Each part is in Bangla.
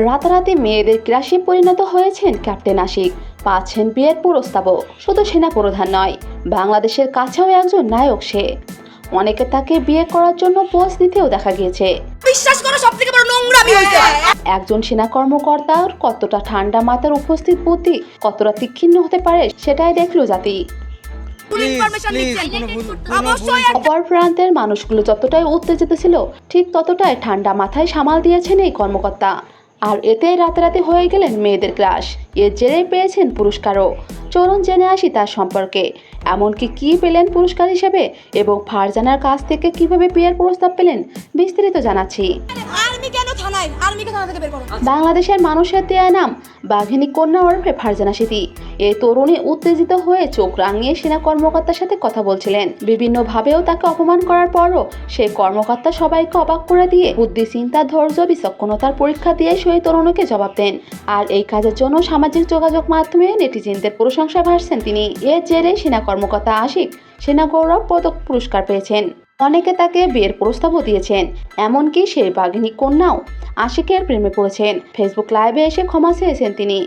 রাতারাতি মেয়েদের ক্রাশে পরিণত হয়েছেন ক্যাপ্টেন আশিক। পাচ্ছেন বিয়ের প্রস্তাবও শুধু সেনা প্রধান নয় বাংলাদেশের কাছেও একজন নায়ক সে। অনেকে তাকে বিয়ে করার জন্য পোস্ট দিতেও দেখা গিয়েছে। বিশ্বাস করো সব থেকে বড় নোংরামি একজন সেনা কর্মকর্তার কতটা ঠান্ডা মাথার উপস্থিত বুদ্ধি কতটা তীক্ষ্ণ হতে পারে সেটাই দেখল জাতি। অপর প্রান্তের মানুষগুলো যতটাই উত্তেজিত ছিল ঠিক ততটাই ঠান্ডা মাথায় সামাল দিয়েছেন এই কর্মকর্তা। আর এতেই রাতারাতি হয়ে গেলেন মেয়েদের ক্লাস। এর জেরে পেয়েছেন পুরস্কারও। চলুন জেনে আসি তার সম্পর্কে। এমনকি কি পেলেন পুরস্কার হিসেবে এবং ফারজানার কাছ থেকে কীভাবে বিয়ের প্রস্তাব পেলেন, বিস্তারিত জানাচ্ছি। আর্মি কেন থানায়? থানা থেকে বের করো বাংলাদেশের মানুষের দেয়া নাম বাঘিনী কন্যা ওরফে ফারজানা স্মৃতি এই তরুণী উত্তেজিত হয়ে চোখ রাঙিয়ে সেনা কর্মকর্তার সাথে কথা বলছিলেন। বিভিন্নভাবেও তাকে অপমান করার পরও সেই কর্মকর্তা সবাইকে অবাক করে দিয়ে বুদ্ধি, চিন্তা, ধৈর্য, বিচক্ষণতার পরীক্ষা দিয়ে সেই তরুণীকে জবাব দেন। আর এই কাজের জন্য সামাজিক যোগাযোগ মাধ্যমে নেটিজেনদের প্রশংসা ভাসছেন তিনি। এর জেরে সেনা কর্মকর্তা আশিক সেনা গৌরব পদক পুরস্কার পেয়েছেন। অনেকে তাকে বিয়ের প্রস্তাবও দিয়েছেন, এমনকি সেই বাঘিনী কন্যাও আশিকের প্রেমে পড়েছেন। ফেসবুক লাইভে এসে ক্ষমা চেয়েছেন তিনি।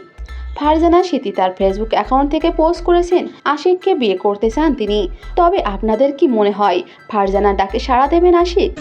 ফারজানা স্মৃতি তার ফেসবুক অ্যাকাউন্ট থেকে পোস্ট করেছেন, আশিককে বিয়ে করতে চান তিনি। তবে আপনাদের কি মনে হয়, ফারজানা ডাকে সাড়া দেবেন আশিক?